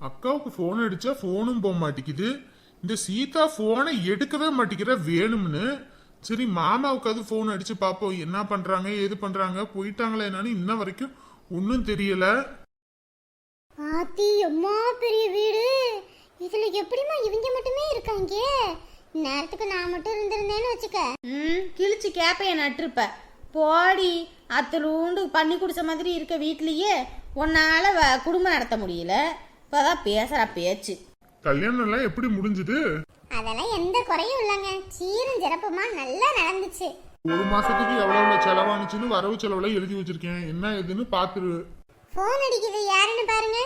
அக்காவுக்கு ஃபோன் அடிச்சா ஃபோனும் போக மாட்டேங்குது இந்த சீதா ஃபோனை எடுக்கவே மாட்டேங்கிற வேணும்னு. சரி மாமாவுக்காவது ஃபோன் அடிச்சு பார்ப்போம் என்ன பண்றாங்க ஏது பண்றாங்க போயிட்டாங்களா என்னன்னு இன்ன வரைக்கும் ஒன்றும் தெரியல. ஆத்தி எம்மா பெரிய வீடு. இதுல எப்படிம்மா இவங்க மட்டுமே இருக்காங்க? நேரத்துக்கு நான் மட்டும் இருந்திருந்தேன்னு வச்சுக்க. ம் கிழிச்சு கேப்பைய நட்டிருப்ப. போடி அத்தலூண்டு பண்ணி குடிச்ச மாதிரி இருக்க வீட்லயே உன்னால வ- குடும்பம் நடத்த முடியல. இப்பதான் பேசுற பேச்சு. கல்யாணம் எல்லாம் எப்படி முடிஞ்சுது? அதெல்லாம் எந்த குறையும் இல்லைங்க. சீரும் சிறப்புமா? நல்லா நடந்துச்சு. ஒரு மாசத்துக்கு எவ்வளவு செலவானுச்சுன்னு வரவு செலவுல எழுதி வச்சிருக்கேன். என்ன ஏதுன்னு பாத்துரு. ஃபோன் அடிக்குது. யாருன்னு பாருங்க.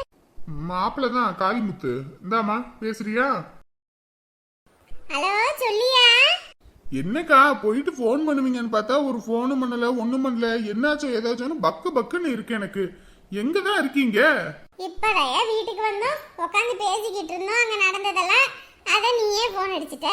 மாப்பிள்ள தான் காளிமுத்து இந்தாமா பேசுறியா? ஹலோ சொல்லியா? என்னக்கா போயிட்டு ஃபோன் பண்ணுவீங்கன்னு பார்த்தா ஒரு ஃபோனும் பண்ணல ஒண்ணும் பண்ணல. என்னாச்சும் ஏதாச்சும் பக்கு பக்குன்னு இருக்கு எனக்கு. எங்க தான் இருக்கீங்க? இப்பதையா வீட்டுக்கு வந்தோம். உட்காந்து பேசிக்கிட்டு இருந்தோம். அங்க நடந்ததெல்லாம் அத நீயே ஃபோன் அடிச்சிட்ட.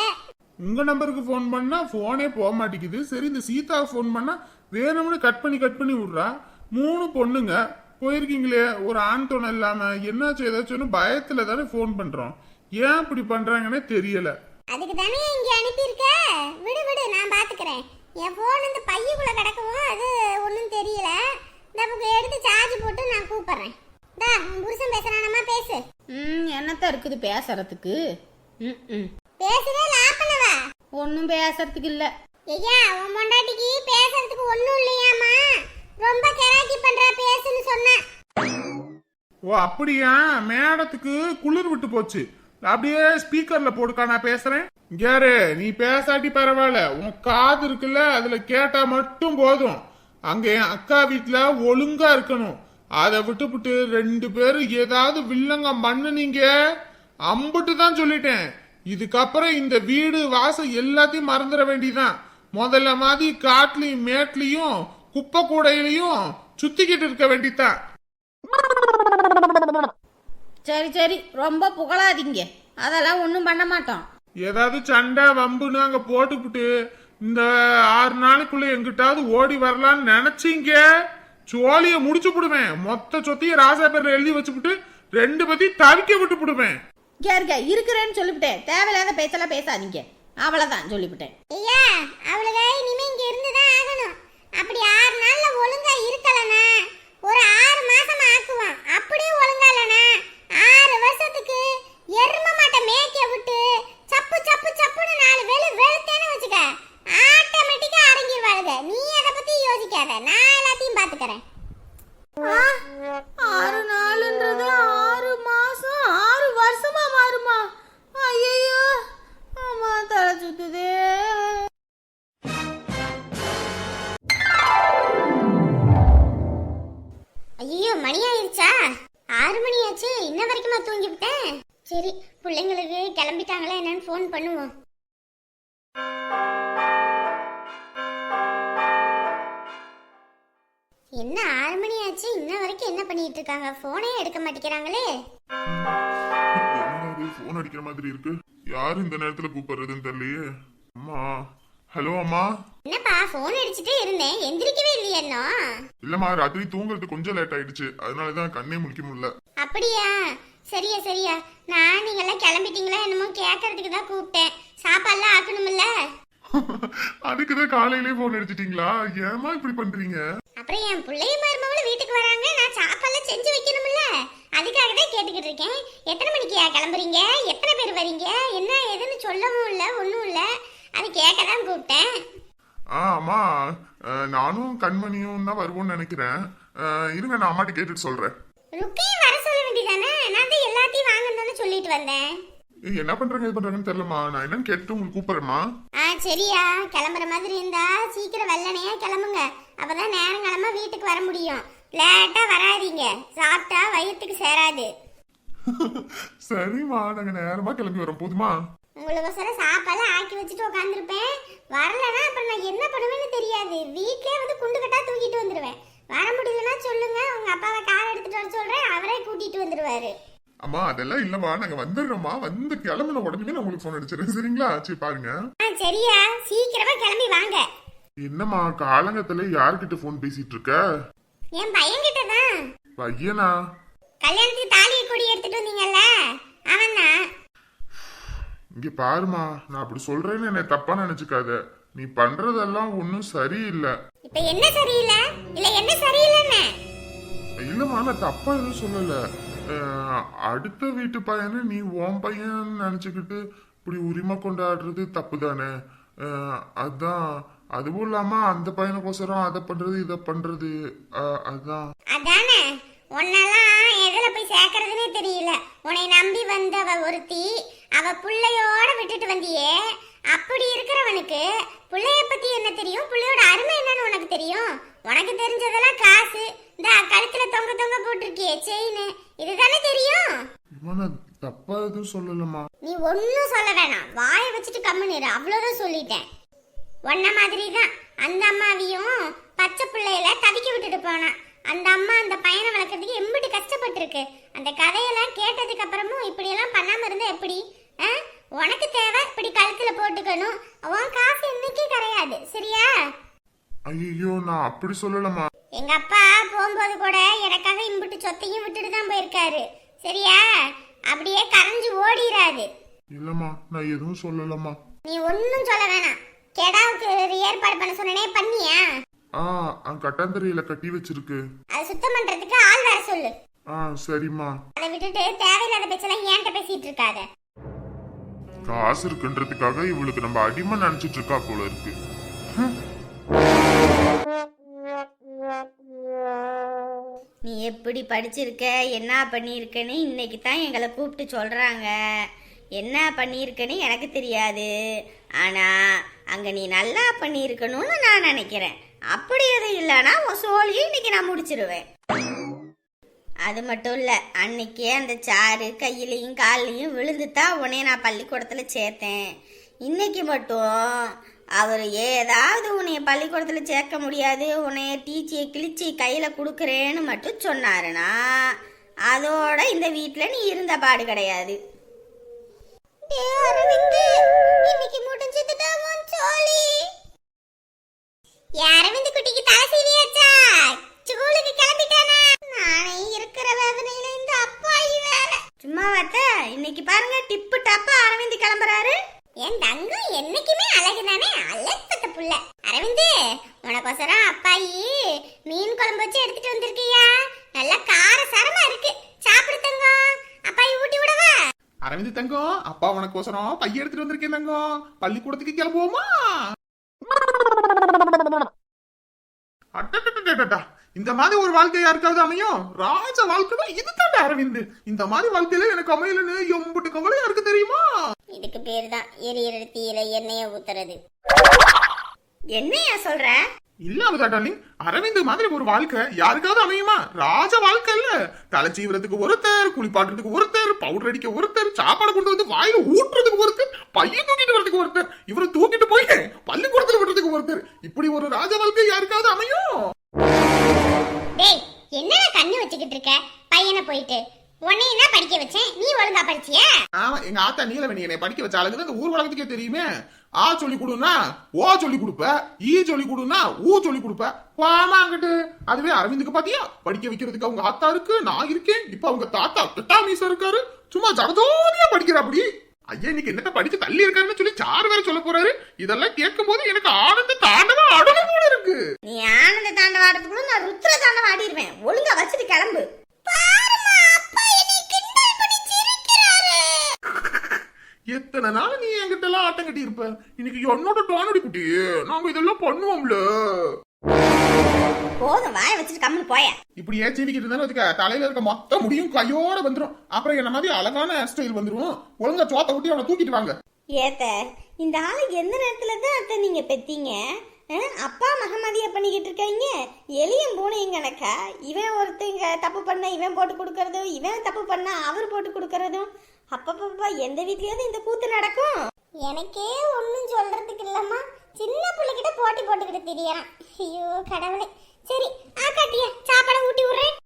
உங்க நம்பருக்கு ஃபோன் பண்ணா ஃபோனே போக மாட்டேங்குது. சரி இந்த சீதா ஃபோன் பண்ணா வேணும்னு கட் பண்ணி கட் பண்ணி விடுறா. மூணு பொண்ணுங்க. போயிருக்கீங்களே ஒரு ஆண் துணை இல்லாம. என்னாச்சும் ஏதாச்சும் பயத்துல தானே ஃபோன் பண்றோம். ஏன் இப்படி பண்றாங்கன்னே தெரியல. அதுக்கு தானே இங்க அனுப்பியிருக்க? விடு விடு நான் பாத்துக்கிறேன். என் போன் இந்த பையுக்குள்ள கிடக்கவும் அது ஒன்றும் தெரியல. இந்த எடுத்து சார்ஜ் போட்டு நான் கூப்பிடுறேன். புருஷன் பேசுறானம்மா பேசு. ம் என்னத்த இருக்குது பேசுறதுக்கு? ம் ம். பேசுதே லாப்பனவா? ஒன்றும் பேசுறதுக்கு இல்லை. ஐயா உன் பொண்டாட்டிக்கு பேசுறதுக்கு ஒண்ணும் இல்லையாமா ரொம்ப கெராக்கி பண்றா பேசுன்னு சொன்னேன் ஓ அப்படியா? மேடத்துக்கு குளிர் விட்டு போச்சு. அப்படியே ஸ்பீக்கர்ல போடுக்கா நான் பேசுறேன். கேரு நீ பேசாட்டி பரவாயில்ல. உன் காது இருக்குல்ல அதுல கேட்டா மட்டும் போதும். அங்க என் அக்கா வீட்டுல ஒழுங்கா இருக்கணும். அதை விட்டுப்புட்டு ரெண்டு பேரும் ஏதாவது வில்லங்கம் பண்ணுனீங்க அம்புட்டு தான் சொல்லிட்டேன். இதுக்கப்புறம் இந்த வீடு வாசல் எல்லாத்தையும் மறந்துட வேண்டியதான் முதல்ல மாதிரி காட்டுலயும் மேட்லயும் குப்பை கூடையிலையும் சுத்திக்கிட்டு இருக்க வேண்டியதான் சரி சரி. ரொம்ப புகழாதீங்க. அதெல்லாம் ஒன்றும் பண்ண மாட்டோம். ஏதாவது சண்டை வம்புன்னு அங்க போட்டுப்புட்டு இந்த ஆறு நாளைக்குள்ள எங்கிட்டாவது ஓடி வரலாம்னு நினைச்சீங்க? சோழிய முடிச்சு விடுவேன் மொத்த சொத்தையும் ராசா பேர்ல எழுதி வச்சுப்புட்டு ரெண்டு பத்தி தவிக்க விட்டு விடுவேன் இங்க இருக்க இருக்கிறேன்னு சொல்லிவிட்டேன். தேவையில்லாத பேச்செல்லாம் பேசாதீங்க. அவ்வளோதான் சொல்லிவிட்டேன். ஐயா அவளுக இனிமே இங்க இருந்துதான் ஆகணும். அப்படி சரி பிள்ளைங்களுக்கு கிளம்பிட்டாங்களா என்னன்னு ஃபோன் பண்ணுவோம். என்ன ஆறு மணி ஆச்சு? இன்ன வரைக்கும் என்ன பண்ணிட்டு இருக்காங்க? போனே எடுக்க மாட்டேங்கிறாங்களே. போன் அடிக்கிற மாதிரி இருக்கு. யாரு இந்த நேரத்துல கூப்பிடுறதுன்னு தெரியலையே. அம்மா. ஹலோ அம்மா. என்னப்பா போன் அடிச்சுட்டே இருந்தேன். எந்திரிக்கவே இல்லையே இல்லம்மா ராத்திரி தூங்குறது கொஞ்சம் லேட் ஆயிடுச்சு. அதனாலதான் கண்ணே முழிக்க முடியல. அப்படியா? சரியா சரியா. நான் நீங்கெல்லாம் கிளம்பிட்டீங்களா என்னமோ கேட்கறதுக்கு தான் கூப்பிட்டேன். சாப்பாடுலாம் ஆக்கணும்ல அதுக்குதான் காலையிலே போன் அடிச்சிட்டீங்களா ஏமா இப்படி பண்றீங்க? அப்புறம் என் பிள்ளைய மருமகளும் வீட்டுக்கு வராங்க. நான் சாப்பாடுலாம் செஞ்சு வைக்கணும்ல அதுக்காக தான் கேட்டுக்கிட்டு இருக்கேன். எத்தனை மணிக்கு கிளம்புறீங்க? எத்தனை பேர் வரீங்க? என்ன ஏதுன்னு சொல்லவும் இல்லை ஒன்றும் இல்லை. அது கேட்க தான் கூப்பிட்டேன். ஆ அம்மா அஹ், நானும் கண்மணியும் தான் வருவோம்னு நினைக்கிறேன். இருங்க நான் அம்மாட்ட கேட்டுட்டு சொல்றேன். ருக்கையும் வர சொல்ல வேண்டியதானே வந்தேன் என்ன பண்றாங்க இது பண்றாங்கன்னு தெரியலம்மா. நான் என்னன்னு கேட்டுட்டு உங்களுக்கு கூப்பிடுறேம்மா. ஆ சரியா. கிளம்புற மாதிரி இருந்தா சீக்கிரம் வெள்ளனையா கிளம்புங்க. அப்பதான் நேரங்கிழமை வீட்டுக்கு வர முடியும். லேட்டா வராதீங்க. சாப்பிட்டா வயிற்றுக்கு சேராது. சரிம்மா நாங்க நேரமா கிளம்பி வரோம். போதுமா? உங்களுக்கோசரம் சாப்பாடு ஆக்கி வச்சுட்டு உட்காந்துருப்பேன் வரலன்னா அப்புறம் நான் என்ன பண்ணுவேன்னு தெரியாது. வீட்லயே வந்து குண்டு கட்டா தூக்கிட்டு வந்துடுவேன் வர முடியலன்னா சொல்லுங்க. உங்க அப்பாவை கார் எடுத்துட்டு வர சொல்றேன். அவரே கூட்டிட்டு வந்துருவாரு. அம்மா அதெல்லாம் இல்லம்மா. நாங்க வந்துடுறோம்மா. வந்து கிளம்பின உடனே நான் உங்களுக்கு ஃபோன் அடிச்சிடறேன். சரிங்களா? சரி பாருங்க. சரியா. சீக்கிரமா கிளம்பி வாங்க. என்னம்மா காலங்கத்துல யார்கிட்ட ஃபோன் பேசிட்டு இருக்க? என் பையன்கிட்ட தான். பையனா? கல்யாணத்துக்கு தாலியை கொடு எடுத்துட்டு வந்தீங்கல்ல? அவன் இங்க பாருமா நான் அப்படி சொல்றேன்னு என்னை தப்பா நினைச்சுக்காத. நீ பண்றதெல்லாம் ஒன்றும் சரியில்லை. இப்ப என்ன சரியில்லை? இல்ல என்ன சரியில்லைன்னு? இல்லம்மா நான் தப்பா எதுவும் சொல்லல. அடுத்த வீட்டு பையனை நீ உன் பையன் நினச்சிக்கிட்டு இப்படி உரிமை கொண்டாடுறது தப்பு தானே அதான். அதுவும் இல்லாம அந்த பையனுக்கோசரம் அதை பண்றது இதை பண்றது. அதான். அதானே. உன்னெல்லாம் எதுல போய் சேர்க்கறதுன்னே தெரியல. உன்னை நம்பி வந்தவ ஒருத்தி அவ பிள்ளையோட விட்டுட்டு வந்தியே. அப்படி இருக்கிறவனுக்கு புள்ளைய பத்தி என்ன தெரியும்? புள்ளையோட அருமை என்னன்னு உனக்கு தெரியும்? உனக்கு தெரிஞ்சதெல்லாம் காசு. இந்த கழுத்துல தொங்க தொங்க போட்டிருக்கியே செயின் இதுதானே தெரியும்? தப்பா எதுவும் சொல்லலம்மா. நீ ஒன்னும் சொல்ல வேணாம். வாயை வச்சுட்டு கம்முன்னு இரு அவ்வளோதான் சொல்லிட்டேன். உன்ன மாதிரி தான் அந்த அம்மாவையும் பச்சை பிள்ளையில தவிக்க விட்டுட்டு போனான். அந்த அம்மா அந்த பையனை வளர்க்கறதுக்கு எம்பிட்டு கஷ்டப்பட்டிருக்கு. அந்த கதையெல்லாம் கேட்டதுக்கு அப்புறமும் இப்படியெல்லாம் பண்ணாம இருந்தா எப்படி? ஆ? உனக்கு தேவை இப்படி கழுத்துல போட்டுக்கணும். உன் காசு இன்னைக்கே கரையாது சரியா? ஐயோ நான் அப்படி சொல்லலம்மா. எங்க அப்பா போகும்போது கூட எனக்காக இம்புட்டு சொத்தையும் விட்டுட்டு தான் போயிருக்காரு சரியா? அப்படியே கரைஞ்சு ஓடிராது இல்லம்மா நான் எதுவும் சொல்லலம்மா. நீ ஒன்னும் சொல்ல வேணாம். கெடாவுக்கு ஏற்பாடு பண்ண சொன்னனே பண்ணியா? ஆ அங்க கட்டாந்தரையில கட்டி வச்சிருக்கு. அதை சுத்தம் பண்றதுக்கு ஆள் வர சொல்லு. ஆ சரிம்மா. அதை விட்டுட்டு தேவையில்லாத பேச்செல்லாம் ஏன்ட்ட பேசிட்டு இருக்காத. காசு இருக்குன்றதுக்காக இவளுக்கு நம்ம அடிமை நினைச்சிட்டு இருக்கா போல இருக்கு. நீ எப்படி படிச்சிருக்க? என்ன பண்ணியிருக்கன்னு இன்னைக்கு தான் எங்களை கூப்பிட்டு சொல்கிறாங்க என்ன பண்ணியிருக்கன்னு எனக்கு தெரியாது. ஆனால் அங்கே நீ நல்லா பண்ணியிருக்கணும்னு நான் நினைக்கிறேன். அப்படி எதுவும் இல்லைன்னா உன் சோழியை இன்னைக்கு நான் முடிச்சிருவேன். அது மட்டும் இல்லை அன்னைக்கே அந்த சாறு கையிலையும் கால்லையும் விழுந்து தான் உன்னைய நான் பள்ளிக்கூடத்தில் சேர்த்தேன். இன்னைக்கு மட்டும் அவர் ஏதாவது உன்னைய பள்ளிக்கூடத்தில் சேர்க்க முடியாது உன்னைய டீச்சியை கிழிச்சி கையில் கொடுக்குறேன்னு மட்டும் சொன்னாருன்னா அதோட இந்த வீட்டில் நீ இருந்த பாடு கிடையாது. இன்னைக்கு முடிஞ்சதுடா உன் சோலி அரவிந்த் குட்டிக்கு தலை சீவியாச்சா? இன்னைக்கு பாருங்க டிப்பு டப்பா அரவிந்த் கிளம்புறாரு. என் தங்கம் என்னைக்குமே அழகுதானே? அழகப்பட்ட புள்ள. அரவிந்த் உனக்கோசரம் அப்பாயி மீன் குழம்பு வச்சு எடுத்துட்டு வந்திருக்கியா? நல்லா கார சாரமா இருக்கு. சாப்பிடு தங்கம். அப்பாயி ஊட்டி விடவா? அரவிந்த் தங்கம் அப்பா உனக்கோசரம் பைய எடுத்துட்டு வந்திருக்கேன் தங்கம். பள்ளிக்கூடத்துக்கு கிளம்புவோமா? அட்டா இந்த மாதிரி ஒரு வாழ்க்கை யாருக்காவது அமையும். ராஜ வாழ்க்கை இதுதான் அரவிந்த். இந்த மாதிரி வாழ்க்கையில எனக்கு அமையலன்னு எம்புட்டு கவலையா இருக்கு தெரியுமா? இதுக்கு பேர் தான் எரியற தீயில எண்ணெய ஊத்துறது. என்னையா சொல்ற? இல்லாமதா டார்லிங் அரவிந்த் மாதிரி ஒரு வாழ்க்கை யாருக்காவது அமையுமா? ராஜ வாழ்க்கை இல்ல. தலை சீவுறதுக்கு ஒருத்தர் குளிப்பாட்டுறதுக்கு ஒருத்தர் பவுடர் அடிக்க ஒருத்தர் சாப்பாடு கொண்டு வந்து வாயில ஊட்டுறதுக்கு ஒருத்தர் பையன் தூக்கிட்டு வரதுக்கு ஒருத்தர் இவரை தூக்கிட்டு போய் பள்ளிக்கூடத்துல விடுறதுக்கு ஒருத்தர். இப்படி ஒரு ராஜ வாழ்க்கை யாருக்காவது அமையும்? டேய் என்னடா கண்ணு வச்சுக்கிட்டு இருக்க? பையனை போயிட்டு. உன்னையும் தான் படிக்க வச்சேன். நீ ஒழுங்கா படிச்சியா? ஆமா எங்க ஆத்தா நீலவேணி என்னை படிக்க வச்ச ஆளுங்க இந்த ஊர் உலகத்துக்கே தெரியுமே. ஆ சொல்லி கொடுனா ஓ சொல்லி கொடுப்ப ஈ சொல்லி கொடுனா ஊ சொல்லி கொடுப்ப. வாமா அங்கிட்டு. அதுவே அரவிந்துக்கு பாத்தியா? படிக்க வைக்கிறதுக்கு அவங்க ஆத்தா இருக்கு நான் இருக்கேன். இப்ப அவங்க தாத்தா பெட்டா மீசா இருக்காரு. சும்மா ஜகதோதியா படிக்கிற அப்படி ஐயா இன்னைக்கு என்னத்த படிச்சு தள்ளி இருக்காருன்னு சொல்லி சார் வேற சொல்ல போறாரு? இதெல்லாம் கேட்கும் போது எனக்கு ஆனந்த தாண்டவா ஆடணும் போல இருக்கு. நீ ஆனந்த தாண்டவம் ஆடுறதுக்குள்ள நான் ருத்ர தாண்டவம் ஆடிடுவேன் ஒழுங்கா வச்சுட்டு கிளம்பு. எத்தனை நாள் நீ என்கிட்ட எல்லாம் ஆட்டம் கட்டி இருப்ப இன்னைக்கு என்னோட டோனடி குட்டி நாங்க இதெல்லாம் பண்ணுவோம்ல. போதும் வாயை வச்சுட்டு கம்முன்னு போய. இப்படி ஏச்சிக்கிட்டு இருந்தாலும் வச்சுக்க தலையில இருக்க மொத்த முடியும் கையோட வந்துரும். அப்புறம் என்ன மாதிரி அழகான ஹேர் ஸ்டைல் வந்துரும். ஒழுங்கா சோத்த ஊட்டி அவனை தூக்கிட்டு வாங்க. ஏத்த இந்த ஆளு எந்த நேரத்துல தான் அத்தை நீங்க பெத்தீங்க? அப்பா மகமதியா பண்ணிக்கிட்டு இருக்காங்க? எலியும் பூனையும் கணக்கா? இவன் ஒருத்தங்க தப்பு பண்ண இவன் போட்டு கொடுக்கறதும் இவன் தப்பு பண்ண அவர் போட்டு கொடுக்கறதும். அப்பப்பப்பா எந்த வீட்லயாவது இந்த கூத்து நடக்கும்? எனக்கே ஒன்றும் சொல்கிறதுக்கு இல்லைம்மா. சின்ன பிள்ளைகிட்ட போட்டி போட்டுக்கிட்டு தெரியறான். ஐயோ கடவுளே. சரி ஆ ஆக்காட்டியா சாப்பாடை ஊட்டி விடுறேன்.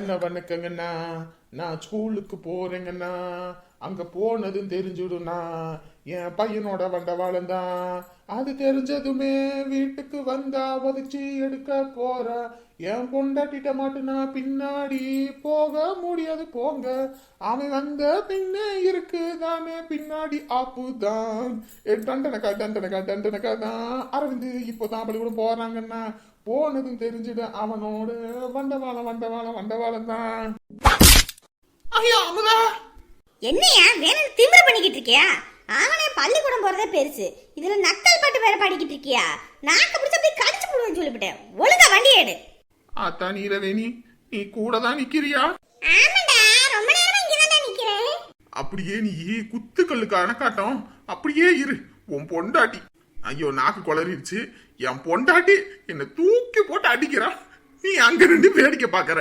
என்ன வணக்கங்கண்ணா. நான் ஸ்கூலுக்கு போறேங்கண்ணா. அங்க போனதும் தெரிஞ்சுடுண்ணா என் பையனோட வண்டவாளம் தான் அது தெரிஞ்சதுமே வீட்டுக்கு வந்தா உதச்சி எடுக்க போற. என் பொண்டாட்டிட்ட மட்டும் நான் பின்னாடி போக முடியாது போங்க. அவன் வந்த பின்னே இருக்கு தானே பின்னாடி ஆப்பு தான் தண்டனக்கா தண்டனக்கா தண்டனக்கா தான். அரவிந்த் இப்போதான் பள்ளிக்கூடம் போறாங்கன்னா போனதும் தெரிஞ்சுடு அவனோட வண்டவாளம் வண்டவாளம் வண்டவாளம் தான். ஐயா அமுதா! என்னையா வேணும் திமிர பண்ணிக்கிட்டு இருக்கியா? அவனே பள்ளிக்கூடம் போறதே பெருசு. இதுல நக்கல் பாட்டு வேற பாடிக்கிட்டு இருக்கியா? நாக்க பிடிச்ச போய் கடிச்சு போடுவேன்னு சொல்லிவிட்டேன். ஒழுங்கா வண்டி எடு. ஆத்தா நீலவேணி நீ. கூட தான் நிக்கிறியா? அப்படியே நீ குத்துக்கல்லு கணக்காட்டம் அப்படியே இரு உன் பொண்டாட்டி. ஐயோ நாக்கு குளறிடுச்சு. என் பொண்டாட்டி என்னை தூக்கி போட்டு அடிக்கிறா. நீ அங்க நின்று வேடிக்கை பாக்குற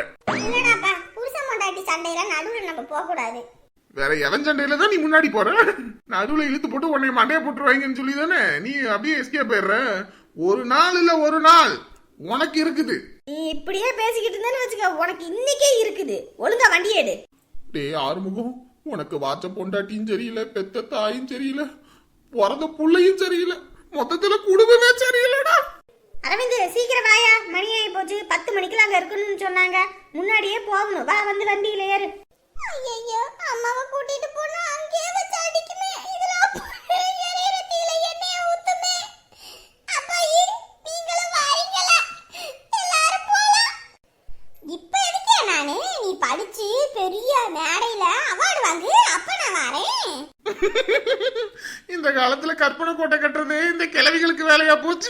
வேற எவன் சண்டையில தான் நீ முன்னாடி போற? நடுவுல இழுத்து போட்டு உன்னை மண்டைய போட்டுருவாங்கன்னு சொல்லி தானே நீ அப்படியே எஸ்கே போயிடுற ஒரு நாள் இல்ல ஒரு நாள். உனக்கு இருக்குது. நீ இப்படியே பேசிக்கிட்டு இருந்தேன்னு வச்சுக்க உனக்கு இன்னைக்கே இருக்குது. ஒழுங்கா வண்டி எடு. டேய் ஆறுமுகம் உனக்கு வாச்ச பொண்டாட்டியும் சரியில்லை பெத்த தாயும் சரியில்லை பிறந்த புள்ளையும் சரியில்லை மொத்தத்துல குடும்பமே சரியில்லைடா. அரவிந்த் சீக்கிரம் வாயா. மணி ஆகி போச்சு. பத்து மணிக்கெல்லாம் அங்க இருக்கணும்னு சொன்னாங்க. முன்னாடியே போகணும். வா வந்து வண்டியில ஏறு. ஐயோ அம்மாவை கூட்டிட்டு போனா அங்கேயே வச்சு அடிக்குமே. இந்த காலத்துல கற்பனை கோட்டை கட்டுறது இந்த கிழவிகளுக்கு வேலையா போச்சு.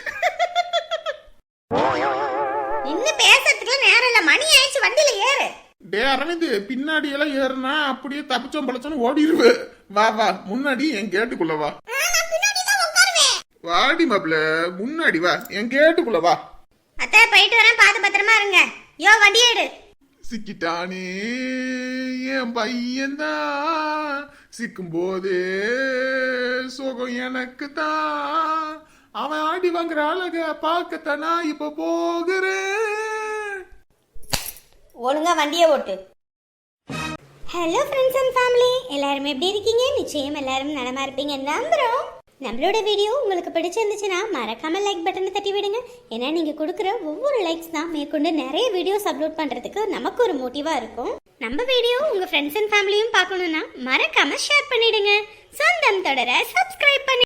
நின்னு பேசுறதுக்குலாம் நேரம் இல்ல. மணி ஆயிடுச்சு வண்டியில ஏறு. டே அரவிந்த் பின்னாடி எல்லாம் ஏறுனா அப்படியே தப்பிச்சோம் பழச்சோன்னு ஓடிடுவே வா வா முன்னாடி என் கேட்டுக்குள்ள வா. வாடி மாப்ள முன்னாடி வா என் கேட்டுக்குள்ள வா. அத்தை போயிட்டு வரேன். பார்த்து பத்திரமா இருங்க. யோ வண்டி எடு. சிக்கிட்டானே என் பையன்தான். சிக்கும் போதே சுகம் எனக்கு தான் அவன் ஆடி வாங்குற அழக பார்க்கத்தானா? இப்ப போகிறேன். ஒழுங்கா வண்டியை ஓட்டு. ஹலோ ஃப்ரெண்ட்ஸ் அண்ட் ஃபேமிலி எல்லாரும் எப்படி இருக்கீங்க? நிச்சயம் எல்லாரும் நலமா இருப்பீங்க நம்புறோம். நம்மளோட வீடியோ உங்களுக்கு பிடிச்சிருந்துச்சுன்னா மறக்காம லைக் பட்டனை தட்டி விடுங்க. ஏன்னா நீங்க கொடுக்குற ஒவ்வொரு லைக்ஸ் தான் மேற்கொண்டு நிறைய வீடியோஸ் அப்லோட் பண்றதுக்கு நமக்கு ஒரு மோட்டிவா இருக்கும். நம்ம வீடியோ உங்க ஃப்ரெண்ட்ஸ் அண்ட் ஃபேமிலியும் பார்க்கணும்னா மறக்காம ஷேர் பண்ணிடுங்க. சொந்தம் தொடர சப்ஸ்கிரைப் பண்ணி